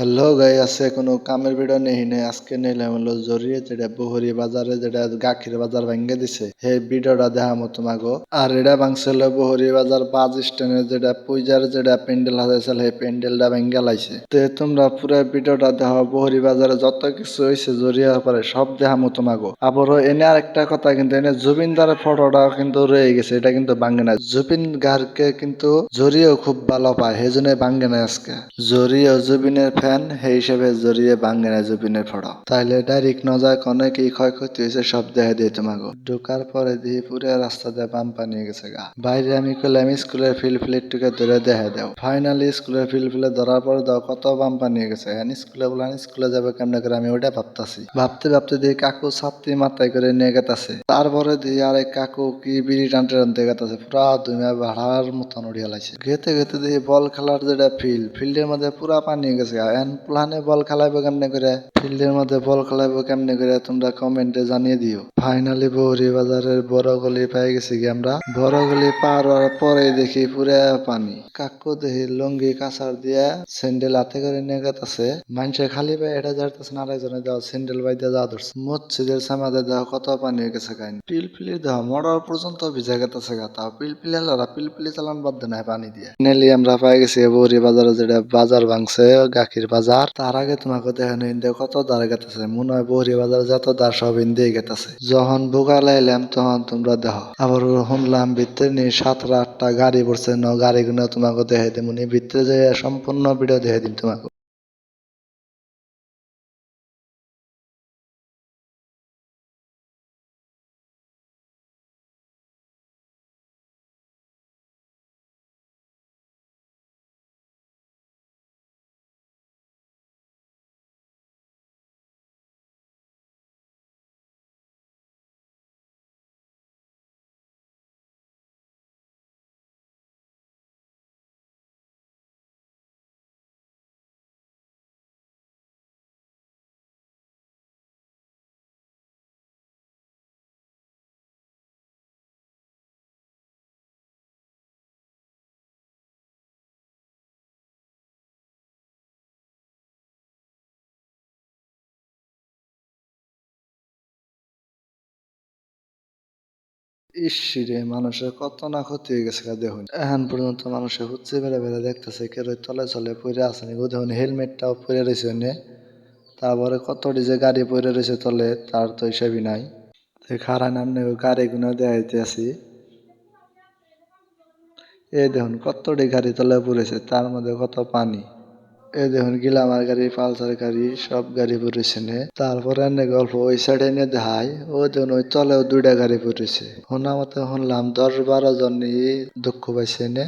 Hello guy আছে কোনো কামের ভিডিও নেই নাই। আজকে নিলাম হলো জরিয়ে যেটা বহরি বাজারে যেটা গাখির বাজার ভেঙে দিছে, সেই ভিডিওটা দেখা মতো মাগো আর এটা ভাঙছিল বহরি বাজার বাস স্ট্যান্ডে যেটা পূজার যেটা প্যান্ডেল হাজাইছিল সেই প্যান্ডেলটা ভেঙে লাইছে। তে তোমরা পুরো ভিডিওটা দেখো, বহরি বাজারে যত কিছু হয়েছে জরিয়া পারে সব দেখা মতো মাগো আবারও এনে আরেকটা কথা, কিন্তু এনে জুবিনদারের ফটোটা কিন্তু রয়ে গেছে, এটা কিন্তু ভাঙে না জুবিন গার্গকে কিন্তু জরিও খুব ভালো পায়, সেই ভাঙে না আজকে। জরিও জুবিনের সেই হিসেবে জরিয়ে ভাঙে না জুবিনের ফটো তাইলে ডাইরেক্ট ন যায় কনে কি ক্ষয়ক্ষতি হয়েছে সব দেখা দিয়ে তোমাকে। ঢোকার পরে দিয়ে পুরো রাস্তা দিয়ে বাম পানি গেছে গা। বাইরে আমি করলাম স্কুলের ফিল ফিলেটটুকে ধরে দেখা দাও। ফাইনালি স্কুলের ফিল ফিলে ধরার পরে দাও, কত বাম পানি গেছে। এখন স্কুলে বললাম স্কুলে যাবে কেমনে করে আমি ওটা ভাবতাছি। ভাবতে ভাবতে দিয়ে কাকু ছাত্রী মাথায় করে নিয়ে গেতাছে। তারপরে দিয়ে আরেক কাকু কি বিড়ি টানতে টানতে গেতাছে। পুরা দুনিয়া ভাড়ার মতন উড়িয়া লাগছে গেতে গেতে দিয়ে বল খেলার যেটা ফিল্ড ফিল্ডের মধ্যে পুরা পানি গেছে এখন প্লানে বল খেলাইবো কেমনে করে? ফিল্ডের মধ্যে বল খেলাইবো কেমনে করে তোমরা কমেন্টে জানিয়ে দিও। ফাইনালি বৌরি বাজারের বড় গলি পেয়ে গেছি কি আমরা? বড় গলি পার হওয়ার পরে দেখি পুরা পানি। কাকু দেখি লুঙ্গি কাঁচার দিয়া স্যান্ডেল হাতে করে নিয়ে গেতাছে। মানুষে খালি পায়ে এটা যাইতেছে না আরেকজনে দেওয়া স্যান্ডেল বাইতে যাওয়া ধরছে। মসজিদের সামাদে দেওয়া কত পানি হয়ে গেছে কাহিনী। পিলপিলি দেওয়া মরার পর্যন্ত ভিজা গেতেছে গা, তাও পিলপিলি লড়া পিলপিলি চালান বাদ দেয় না পানি দিয়ে। নেলি আমরা পাই গেছি বৌরি বাজারে যেটা বাজার ভাঙছে, গাখির বাজার, তার আগে তোমাকে দেখেন ইন্দে কত দাঁড় গেতেছে। মনে হয় বহরি বাজার যত দাঁড় সব ইন্দে গেতেছে। যখন ভোগা লাইলাম, তখন তোমরা দেখো, আবার শুনলাম ভিতরে নিয়ে সাতটা আটটা গাড়ি পড়ছে, ন গাড়িগুলো তোমাকে দেখাই দিম ভিতরে যে সম্পূর্ণ ভিডিও দেখাই দিন তোমাকে। ইসিরে মানুষের কত না ক্ষতি হয়ে গেছে দেখুন। এখন পর্যন্ত মানুষের হচ্ছে বেড়ে বেড়ে দেখতেছে, কেউ তলে চলে পড়ে আছে নাকি? দেখুন, হেলমেটটাও পরে রয়েছে নে। তারপরে কত যে গাড়ি পরে রয়েছে তলে, তার তো হিসাবই নাই। খারাপ নামনে গাড়িগুলো দেখাইতে আছি এই দেখুন, কতটি গাড়ি তলে পড়েছে, তার মধ্যে কত পানি। এই দেখুন, গিলামার গাড়ি, পালসার গাড়ি, সব গাড়ি পড়েছে তারপরে এনে গল্প, ওই সাইডে এনে দেখাই, ও দেখুন ওই তলেও দুইটা গাড়ি পড়েছে। শোনা মতে শুনলাম দশ বারো জন দুঃখ পাইছে নে।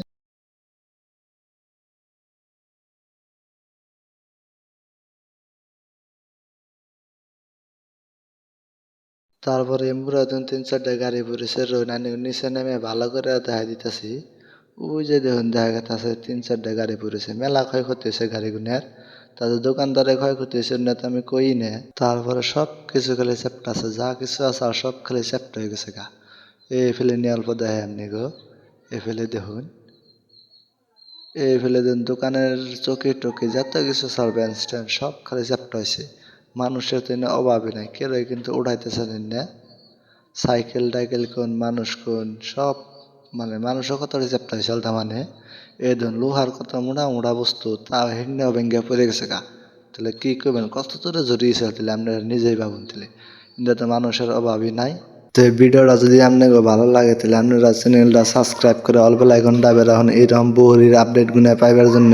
তারপরে মুরাদুন তিন চারটা গাড়ি পড়েছে রোনানি নিচে নেমে ভালো করে দেখা দিতেছি। ওই যে দেখুন, দেখা গেছে তিন চারটা গাড়ি পড়েছে। মেলা ক্ষয়ক্ষতি হয়েছে গাড়িগুনের তাদের দোকানদারে ক্ষয়ক্ষতি হয়েছে না তো আমি কই নে। তারপরে সব কিছু খালি চ্যাপ্টা আছে, যা কিছু আছে আর সব খালি চ্যাপ্টা হয়ে গেছে গা। এই ফেলে নিয়ে অল্প দেখে এমনি গো, এ ফেলে দেখুন। এই ফেলে দেখুন, দোকানের চকি টকি যত কিছু সার্ভেন স্ট্যান্ড সব খালি চ্যাপ্টা হয়েছে। মানুষের তো অভাবই নাই কেউ কিন্তু উঠাইতেছে না সাইকেল, টাইকেল কোন, মানুষ কোন, সব মানে মানুষও কত রিসেপ্ট হয়েছিল তার মানে এই ধরুন লোহার কত মোড়া মোড়া বস্তু, তা হেন্যা ভেঙ্গে পড়ে গেছে গা। তাহলে কি করবেন? কষ্ট তোরে জড়িয়েছে তাহলে আপনারা নিজেই ভাবুন তাহলে। কিন্তু তো মানুষের অভাবই নাই। তো ভিডিওটা যদি আপনাকে ভালো লাগে, তাহলে আপনারা চ্যানেলটা সাবস্ক্রাইব করে অল্প লাইকনটা বের এখন এইরকম বহরির আপডেটগুলো পাইবার জন্য।